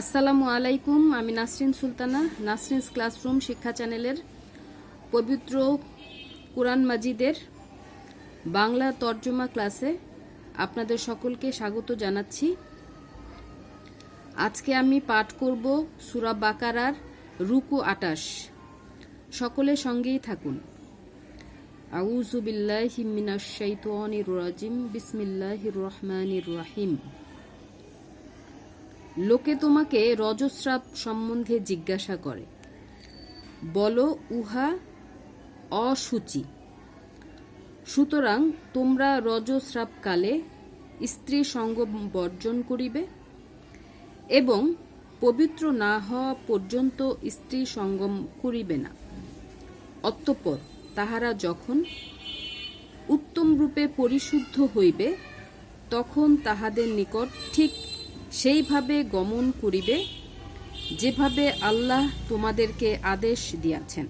আসসালামু আলাইকুম, আমি নাসরিন সুলতানা, নাসরিনস ক্লাসরুম শিক্ষা চ্যানেলের পবিত্র কোরআন মাজিদের বাংলা তর্জমা ক্লাসে আপনাদের সকলকে স্বাগত জানাচ্ছি। আজকে আমি পাঠ করব সুরা বাকারার রুকু আটাশ। সকলের সঙ্গেই থাকুন। আউযু বিল্লাহি মিনাশ শাইতানির রাজিম, বিসমিল্লাহির রহমানির রহিম। লোকে তোমাকে রজস্রাব সম্বন্ধে জিজ্ঞাসা করে। বলো, উহা অসুচি। সুতরাং তোমরা রজস্রাবকালে স্ত্রী সঙ্গ বর্জন করিবে এবং পবিত্র না হওয়া পর্যন্ত স্ত্রী সঙ্গম করিবে না। অতঃপর তাহারা যখন উত্তম রূপে পরিশুদ্ধ হইবে, তখন তাহাদের নিকট ঠিক সেইভাবে গমন করিবে, যেভাবে আল্লাহ তোমাদেরকে আদেশ দিয়াছেন।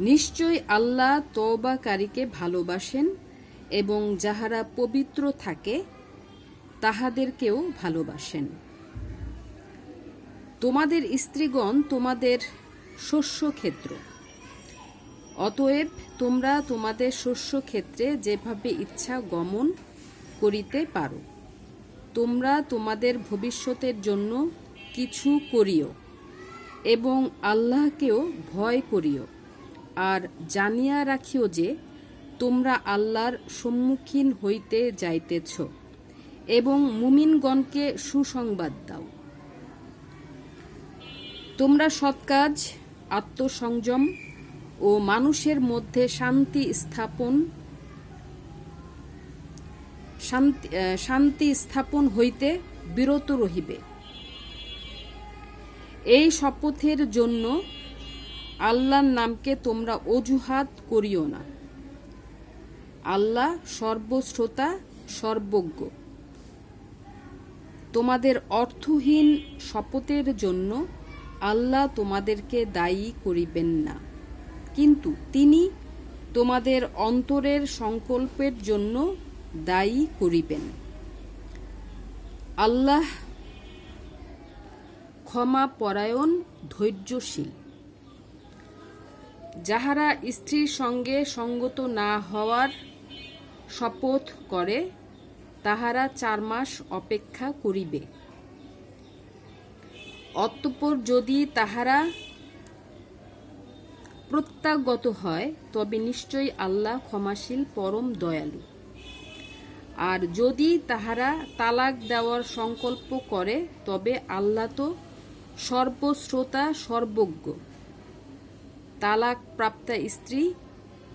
নিশ্চয় আল্লাহ তওবাকারীকে ভালোবাসেন এবং যাহারা পবিত্র থাকে, তাহাদেরকেও ভালোবাসেন। তোমাদের স্ত্রীগণ তোমাদের শস্য ক্ষেত্র অতএব তোমরা তোমাদের শস্য ক্ষেত্রে যেভাবে ইচ্ছা গমন করিতে পারো। তোমরা তোমাদের ভবিষ্যতের জন্য কিছু করিও এবং আল্লাহকেও ভয় করিও। আর জানিয়া রাখিও যে, তোমরা আল্লাহর সম্মুখীন হইতে যাইতেছ এবং মুমিনগণকে সুসংবাদ দাও। তোমরা সৎকাজ আত্মসংযম ও মানুষের মধ্যে শান্তি স্থাপন শান্তি শান্তি স্থাপন হইতে বিরত রহিবে। এই শপথের জন্য আল্লাহর নামকে তোমরা অজুহাত করিও না। আল্লাহ সর্বশ্রোতা, সর্বজ্ঞ। তোমাদের অর্থহীন শপথের জন্য আল্লাহ তোমাদেরকে দায়ী করিবেন না। কিন্তু তিনি তোমাদের অন্তরের সংকল্পের জন্য দায়ী করিবেন। আল্লাহ ক্ষমা পরায়ণ ধৈর্যশীল। যাহারা স্ত্রীর সঙ্গে সঙ্গত না হওয়ার শপথ করে, তাহারা চার মাস অপেক্ষা করিবে। অতঃপর যদি তাহারা প্রত্যাগত হয়, তবে নিশ্চয়ই আল্লাহ ক্ষমাশীল, পরম দয়ালু। আর যদি তাহারা তালাক দেওয়ার সংকল্প করে, তবে আল্লাহ তো সর্বশ্রোতা, সর্বজ্ঞ। তালাক প্রাপ্তা স্ত্রী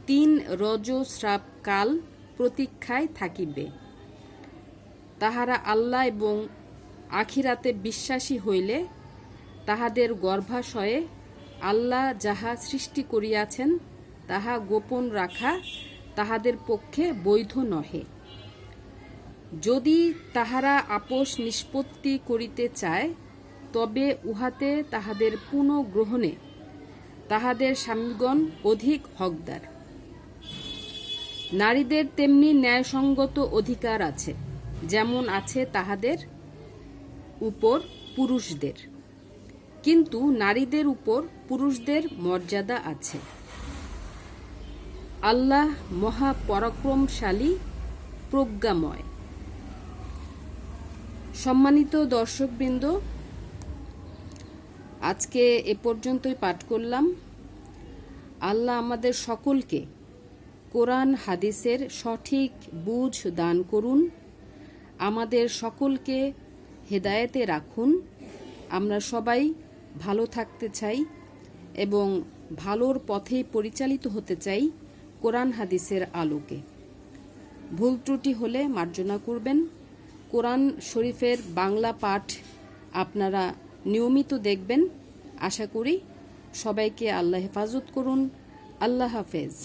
তিন রজস্রাব কাল প্রতীক্ষায় থাকিবে। তাহারা আল্লাহ এবং আখিরাতে বিশ্বাসী হইলে তাহাদের গর্ভাশয়ে আল্লাহ যাহা সৃষ্টি করিয়াছেন, তাহা গোপন রাখা তাহাদের পক্ষে বৈধ নহে। যদি তাহারা আপোষ নিষ্পত্তি করিতে চায়, তবে উহাতে তাহাদের পুনঃগ্রহণে তাহাদের স্বামীগণ অধিক হকদার। নারীদের তেমনি ন্যায়সঙ্গত অধিকার আছে, যেমন আছে তাহাদের উপর পুরুষদের। কিন্তু নারীদের উপর পুরুষদের মর্যাদা আছে। আল্লাহ মহাপরাক্রমশালী, প্রজ্ঞাময়। সম্মানিত দর্শকবৃন্দ, আজকে এ পর্যন্তই পাঠ করলাম। আল্লাহ আমাদের সকলকে কোরআন, হাদিসের সঠিক বুঝ দান করুন। আমাদের সকলকে হেদায়েতে রাখুন। আমরা সবাই ভালো থাকতে চাই এবং ভালোর পথে পরিচালিত হতে চাই কোরআন, হাদিসের আলোকে। ভুল ত্রুটি হলে মার্জনা করবেন। কোরআন শরীফের বাংলা পাঠ আপনারা নিয়মিত দেখবেন। আশা করি সবাইকে আল্লাহ হেফাজত করুন। আল্লাহ হাফেজ।